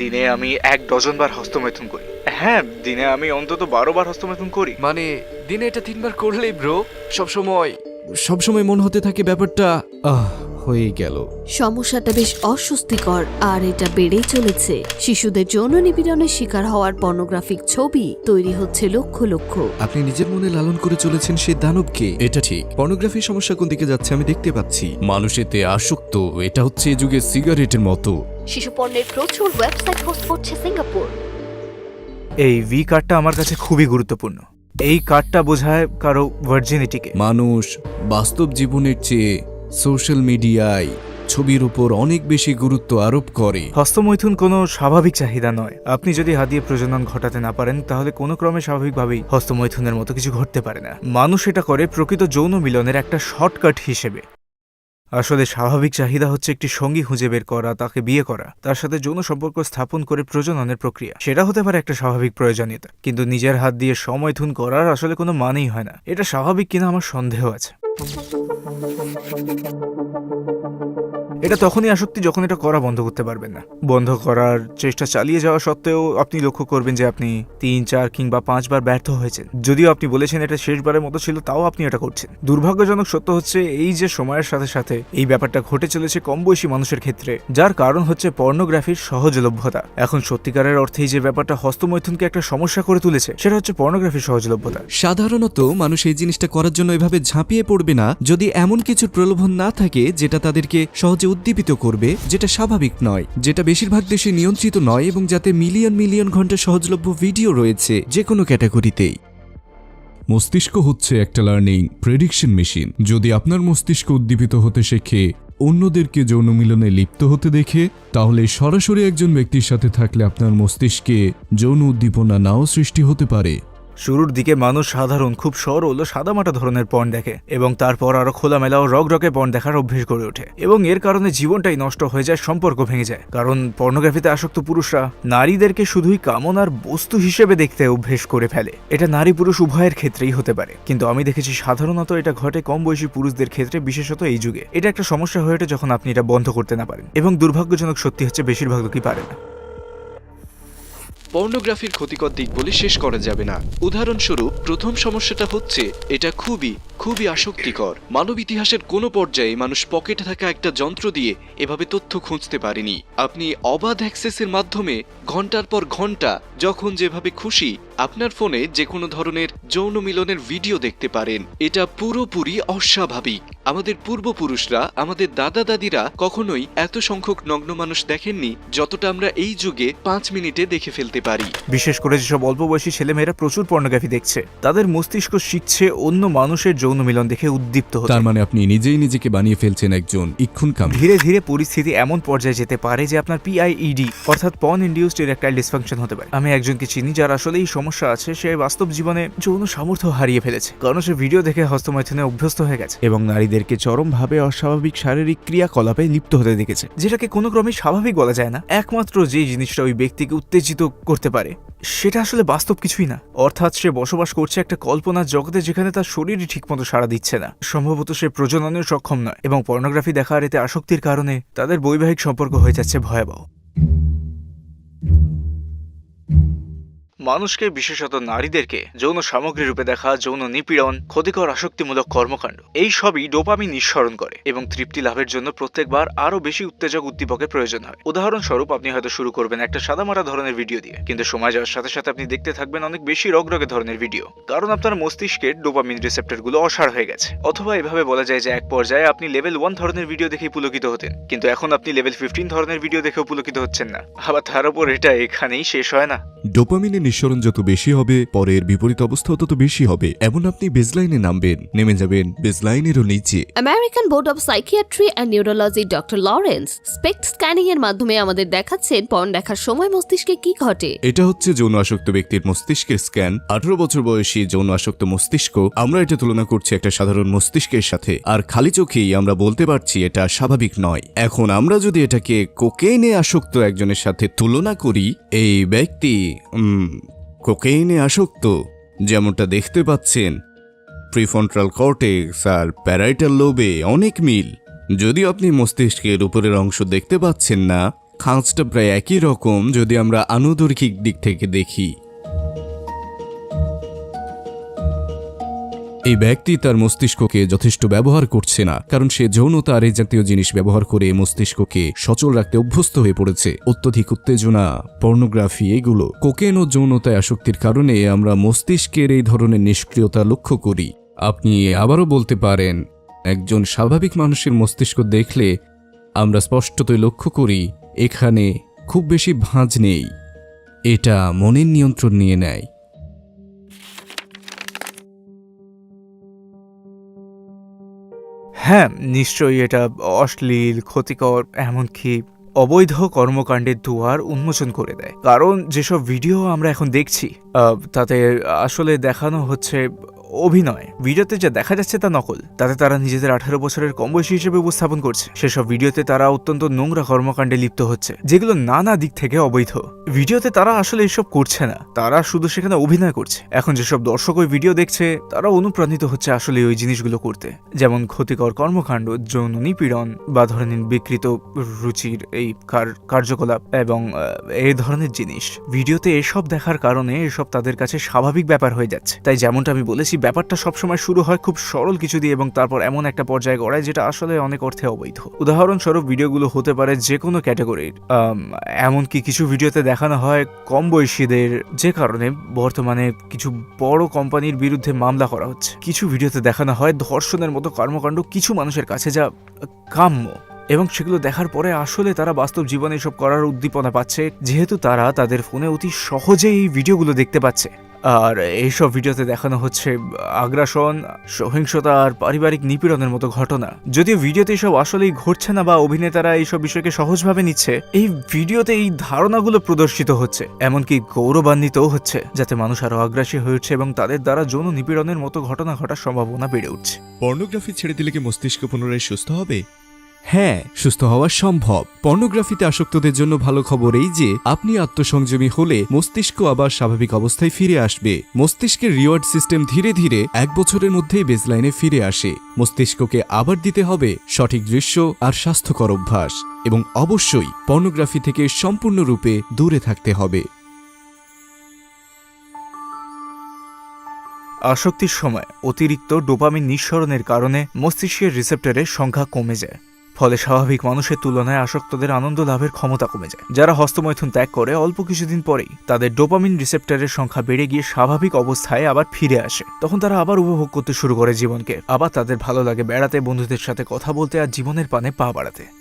দিনে আমি এক ডজন বার হস্তমৈথুন করি। হ্যাঁ দিনে আমি অন্তত বারো বার হস্তমৈথুন করি। মানে দিনে এটা তিনবার করলেই ব্রো সবসময় সবসময় মন হতে থাকে ব্যাপারটা আহ। হয়ে গেল। সমস্যাটা বেশ অস্বস্তিকর আর এটা বেড়েই চলেছে। শিশুদের যৌন নিপীড়নের শিকার হওয়ার পর্নোগ্রাফিক ছবি তৈরি হচ্ছে লক্ষ লক্ষ। আপনি নিজের মনে লালন করে চলেছেন সেই দানবকে এটা ঠিক। পর্নোগ্রাফির সমস্যা কোন দিকে যাচ্ছে আমি দেখতে পাচ্ছি। মানুষ এতে আসক্ত এটা হচ্ছে এ যুগে সিগারেটের মতো। শিশু পণ্যের প্রচুর ওয়েবসাইট হোস্ট করছে সিঙ্গাপুর। এই ভি কার্ডটা আমার কাছে খুবই গুরুত্বপূর্ণ। এই কার্ডটা বোঝায় কারও ভার্জিনিটিকে মানুষ বাস্তব জীবনের চেয়ে সোশ্যাল মিডিয়ায় ছবির উপর অনেক বেশি গুরুত্ব আরোপ করে। হস্তমৈথুন কোনো স্বাভাবিক চাহিদা নয়। আপনি যদি হাত দিয়ে প্রজনন ঘটাতে না পারেন, তাহলে কোনো ক্রমে স্বাভাবিকভাবেই হস্তমৈথুনের মতো কিছু ঘটতে পারে না। মানুষ এটা করে প্রকৃত যৌন মিলনের একটা শর্টকাট হিসেবে। আসলে স্বাভাবিক চাহিদা হচ্ছে একটি সঙ্গী খুঁজে বের করা, তাকে বিয়ে করা, তার সাথে যৌন সম্পর্ক স্থাপন করে প্রজননের প্রক্রিয়া। সেটা হতে পারে একটা স্বাভাবিক প্রয়োজনীয়তা, কিন্তু নিজের হাত দিয়ে সময়থুন করার আসলে কোনো মানেই হয় না। এটা স্বাভাবিক কিনা আমার সন্দেহ আছে। Thank you. এটা তখনই আসক্তি যখন এটা করা বন্ধ করতে পারবেন না। বন্ধ করার চেষ্টা চালিয়ে যাওয়া সত্ত্বেও আপনি লক্ষ্য করবেন যে আপনি তিন, চার কিংবা পাঁচবার ব্যর্থ হয়েছেন। যদিও আপনি বলেছেন এটা শেষবারের মতো ছিল, তাও আপনি এটা করছেন। দুর্ভাগ্যজনক সত্য হচ্ছে, এই যে সময়ের সাথে সাথে এই ব্যাপারটা ঘটে চলেছে কম বয়সী মানুষের ক্ষেত্রে, যার কারণ হচ্ছে পর্নোগ্রাফির সহজলভ্যতা। এখন সত্যিকারের অর্থেই যে ব্যাপারটা হস্তমৈথুনকে একটা সমস্যা করে তুলেছে, সেটা হচ্ছে পর্নোগ্রাফির সহজলভ্যতা। সাধারণত মানুষ এই জিনিসটা করার জন্য এভাবে ঝাঁপিয়ে পড়বে না, যদি এমন কিছু প্রলোভন না থাকে, যেটা তাদেরকে সহজে উদ্দীপিত করবে, যেটা স্বাভাবিক নয়। যেটা বেশিরভাগ দেশে নিয়ন্ত্রিত নয় এবং যাতে মিলিয়ন মিলিয়ন ঘণ্টা সহজলভ্য ভিডিও রয়েছে যে কোনো ক্যাটাগরিতেই। মস্তিষ্ক হচ্ছে একটা লার্নিং প্রেডিকশন মেশিন যদি আপনার মস্তিষ্ক উদ্দীপিত হতে শেখে, অন্যদেরকে যৌন মিলনে লিপ্ত হতে দেখে, তাহলে সরাসরি একজন ব্যক্তির সাথে থাকলে আপনার মস্তিষ্কে যৌন উদ্দীপনা নাও সৃষ্টি হতে পারে। শুরুর দিকে মানুষ সাধারণ খুব সরল ও সাদামাটা ধরনের পণ দেখে এবং তারপর আরও খোলামেলা ও রগরগে পণ দেখার অভ্যেস গড়ে ওঠে এবং এর কারণে জীবনটাই নষ্ট হয়ে যায়, সম্পর্ক ভেঙে যায়। কারণ পর্নোগ্রাফিতে আসক্ত পুরুষরা নারীদেরকে শুধুই কামনার বস্তু হিসেবে দেখতে অভ্যেস করে ফেলে। এটা নারী পুরুষ উভয়ের ক্ষেত্রেই হতে পারে। কিন্তু আমি দেখেছি সাধারণত এটা ঘটে কম বয়সী পুরুষদের ক্ষেত্রে, বিশেষত এই যুগে। এটা একটা সমস্যা হয়ে ওঠে যখন আপনি এটা বন্ধ করতে না পারেন এবং দুর্ভাগ্যজনক সত্যি হচ্ছে বেশিরভাগ লোকই পারে না। পর্নোগ্রাফির ক্ষতিকর দিক বলে শেষ করা যাবে না। উদাহরণস্বরূপ, প্রথম সমস্যাটা হচ্ছে, এটা খুবই খুবই আসক্তিকর। মানব ইতিহাসের কোনো পর্যায়ে মানুষ পকেটে থাকা একটা যন্ত্র দিয়ে এভাবে তথ্য খুঁজতে পারেনি। আপনি অবাধ অ্যাক্সেসের মাধ্যমে ঘণ্টার পর ঘণ্টা যখন যেভাবে খুশি আপনার ফোনে যে কোনো ধরনের যৌন মিলনের ভিডিও দেখতে পারেন। এটা পুরোপুরি অস্বাভাবিক। আমাদের পূর্বপুরুষরা আমাদের দাদা দাদিরা কখনোই এত সংখ্যক নগ্ন মানুষ দেখেননি যতটা আমরা এই যুগে পাঁচ মিনিটে দেখে ফেলতে পারি। বিশেষ করে যেসব অল্প বয়সী ছেলেমেয়েরা প্রচুর পর্নোগ্রাফি দেখছে তাদের মস্তিষ্ক শিখছে অন্য মানুষের যৌন মিলন দেখে উদ্দীপ্ত হতে। তার মানে আপনি নিজেই নিজেকে বানিয়ে ফেলছেন একজন ইক্ষুনকাম ধীরে ধীরে পরিস্থিতি এমন পর্যায়ে যেতে পারে যে আপনার পিআইইডি অর্থাৎ পন ইন্ডিউসড ইরেকটাইল ডিসফাংশন হতে পারে। আমি একজনকে চিনি যার আসলে এই সমস্যা আছে সে বাস্তব জীবনে যৌন সামর্থ্য হারিয়ে ফেলেছে। কারণ সে ভিডিও দেখে হস্তমৈথনে অভ্যস্ত হয়ে গেছে। এবং নারীদেরকে চরমভাবে অস্বাভাবিক শারীরিক ক্রিয়াকলাপে লিপ্ত হতে দেখেছে, যেটাকে কোনো ক্রমে স্বাভাবিক বলা যায় না। একমাত্র যে জিনিসটা ওই ব্যক্তিকে উত্তেজিত করতে পারে, সেটা আসলে বাস্তব কিছুই না। অর্থাৎ সে বসবাস করছে একটা কল্পনার জগতে যেখানে তার শরীরই ঠিকমতো সাড়া দিচ্ছে না। সম্ভবত সে প্রজননেও সক্ষম নয় এবং পর্নোগ্রাফি দেখার এতে আসক্তির কারণে তাদের বৈবাহিক সম্পর্ক হয়ে যাচ্ছে ভয়াবহ। মানুষকে, বিশেষত নারীদেরকে যৌন সামগ্রী রূপে দেখা, যৌন নিপীড়ন, ক্ষতিকর আসক্তিমূলক কর্মকাণ্ড, এই সবই ডোপামিন নিঃসরণ করে এবং তৃপ্তি লাভের জন্য প্রত্যেকবার আরও বেশি উত্তেজক উদ্দীপকের প্রয়োজন হয়। উদাহরণস্বরূপ, আপনি হয়তো শুরু করবেন একটা সাদামাটা ধরনের ভিডিও দিয়ে, কিন্তু সময় যাওয়ার সাথে সাথে আপনি দেখতে থাকবেন অনেক বেশি রগরগে ধরনের ভিডিও, কারণ আপনার মস্তিষ্কের ডোপামিন রিসেপ্টরগুলো অসাড় হয়ে গেছে। অথবা এভাবে বলা যায় যে এক পর্যায়ে আপনি লেভেল ওয়ান ধরনের ভিডিও দেখেই পুলকিত হতেন, কিন্তু এখন আপনি লেভেল ফিফটিন ধরনের ভিডিও দেখেও পুলকিত হচ্ছেন না। আবার তার উপর এটা এখানেই শেষ হয় না। ডোপামিনের নিঃসরণ যত বেশি হবে পরের বিপরীত অবস্থাও তত বেশি হবে। এমন আপনি বেজলাইনে নামবেন নেমে যাবেন বেজলাইনেরও নিচে। American board of psychiatry and neurology doctor Lawrence SPECT scanning এর মাধ্যমে আমাদের দেখাচ্ছেন পর্ন দেখার সময় মস্তিষ্কে কি ঘটে। এটা হচ্ছে যৌন আসক্ত ব্যক্তির মস্তিষ্কের স্ক্যান আঠারো বছর বয়সী যৌন আসক্ত মস্তিষ্ক আমরা এটা তুলনা করছি একটা সাধারণ মস্তিষ্কের সাথে। আর খালি চোখেই আমরা বলতে পারছি এটা স্বাভাবিক নয়। এখন আমরা যদি এটাকে কোকেইনে আসক্ত একজনের সাথে তুলনা করি এই ব্যক্তি কোকেইনে আসক্ত, যেমনটা দেখতে পাচ্ছেন। প্রিফন্ট্রাল কর্টেক্স আর প্যারাইটাল লোবে অনেক মিল। যদি আপনি মস্তিষ্কের উপরের অংশ দেখতে পাচ্ছেন না, খাঁজটা প্রায় একই রকম যদি আমরা আনুদৈর্ঘিক দিক থেকে দেখি। এই ব্যক্তি তার মস্তিষ্ককে যথেষ্ট ব্যবহার করছে না, কারণ সে যৌনতা আর এই জাতীয় জিনিস ব্যবহার করে মস্তিষ্ককে সচল রাখতে অভ্যস্ত হয়ে পড়েছে। অত্যধিক উত্তেজনা, পর্নোগ্রাফি এগুলো কোকেন ও যৌনতায় আসক্তির কারণে আমরা মস্তিষ্কের এই ধরনের নিষ্ক্রিয়তা লক্ষ্য করি। আপনি আবারও বলতে পারেন, একজন স্বাভাবিক মানুষের মস্তিষ্ক দেখলে আমরা স্পষ্টতই লক্ষ্য করি, এখানে খুব বেশি ভাঁজ নেই। এটা মনের নিয়ন্ত্রণ নিয়ে নেয়। হ্যাঁ নিশ্চয়ই এটা অশ্লীল, ক্ষতিকর, এমনকি অবৈধ কর্মকাণ্ডের দুয়ার উন্মোচন করে দেয়। কারণ যেসব ভিডিও আমরা এখন দেখছি তাতে আসলে দেখানো হচ্ছে অভিনয়। ভিডিওতে যা দেখা যাচ্ছে তা নকল। তাতে তারা নিজেদের আঠারো বছরের কম বয়সী হিসেবে উপস্থাপন করছে। সেসব ভিডিওতে তারা অত্যন্ত নোংরা কর্মকাণ্ডে লিপ্ত হচ্ছে, যেগুলো নানা দিক থেকে অবৈধ। ভিডিওতে তারা আসলে এসব করছে না। তারা শুধু সেখানে অভিনয় করছে। এখন যেসব দর্শক ওই ভিডিও দেখছে, তারা অনুপ্রাণিত হচ্ছে আসলে ওই জিনিসগুলো করতে। যেমন ক্ষতিকর কর্মকাণ্ড, যৌন নিপীড়ন বা ধরে নিন বিকৃত রুচির এই কার- কার্যকলাপ এবং এই ধরনের জিনিস। ভিডিওতে এসব দেখার কারণে এসব তাদের কাছে স্বাভাবিক ব্যাপার হয়ে যাচ্ছে। তাই যেমনটা আমি বলেছি ব্যাপারটা সবসময় শুরু হয় খুব সরল কিছু দিয়ে এবং তারপর এমন একটা পর্যায়ে গড়ায় যেটা আসলে অনেক অর্থে অবৈধ। উদাহরণস্বরূপ ভিডিওগুলো হতে পারে যে কোনো ক্যাটাগরির এমনকি কিছু ভিডিওতে দেখানো হয় কম বয়সীদের যে কারণে বর্তমানে কিছু বড় কোম্পানির বিরুদ্ধে মামলা করা হচ্ছে। কিছু ভিডিওতে দেখানো হয় ধর্ষণের মতো কর্মকাণ্ড কিছু মানুষের কাছে যা কাম্য এবং সেগুলো দেখার পরে আসলে তারা বাস্তব জীবনে এসব করার উদ্দীপনা পাচ্ছে, যেহেতু তারা তাদের ফোনে অতি সহজেই এই ভিডিওগুলো দেখতে পাচ্ছে। আর এইসব ভিডিওতে দেখানো হচ্ছে আগ্রাসন, সহিংসতা আর পারিবারিক নিপীড়নের মতো ঘটনা। যদিও ভিডিওতে এসব আসলেই ঘটছে না বা অভিনেতারা এইসব বিষয়কে সহজভাবে নিচ্ছে, এই ভিডিওতে এই ধারণাগুলো প্রদর্শিত হচ্ছে। এমনকি গৌরবান্বিতও হচ্ছে, যাতে মানুষ আরও আগ্রাসী হয়ে উঠছে এবং তাদের দ্বারা যৌন নিপীড়নের মতো ঘটনা ঘটার সম্ভাবনা বেড়ে উঠছে। পর্নোগ্রাফি ছেড়ে দিলে কি মস্তিষ্ক পুনরায় সুস্থ হবে? হ্যাঁ সুস্থ হওয়া সম্ভব। পর্নোগ্রাফিতে আসক্তদের জন্য ভালো খবর এই যে, আপনি আত্মসংযমী হলে মস্তিষ্ক আবার স্বাভাবিক অবস্থায় ফিরে আসবে। মস্তিষ্কের রিওয়ার্ড সিস্টেম ধীরে ধীরে এক বছরের মধ্যেই বেসলাইনে ফিরে আসে। মস্তিষ্ককে আবার দিতে হবে সঠিক দৃশ্য আর স্বাস্থ্যকর অভ্যাস। এবং অবশ্যই পর্নোগ্রাফি থেকে সম্পূর্ণরূপে দূরে থাকতে হবে। আসক্তির সময় অতিরিক্ত ডোপামিন নিঃসরণের কারণে মস্তিষ্কের রিসেপ্টরের সংখ্যা কমে যায়। ফলে স্বাভাবিক মানুষের তুলনায় আসক্তদের আনন্দ লাভের ক্ষমতা কমে যায়। যারা হস্তমৈথুন ত্যাগ করে, অল্প কিছুদিন পরেই তাদের ডোপামিন রিসেপ্টারের সংখ্যা বেড়ে গিয়ে স্বাভাবিক অবস্থায় আবার ফিরে আসে। তখন তারা আবার উপভোগ করতে শুরু করে জীবনকে। আবার তাদের ভালো লাগে বেড়াতে, বন্ধুদের সাথে কথা বলতে আর জীবনের পানে পা বাড়াতে।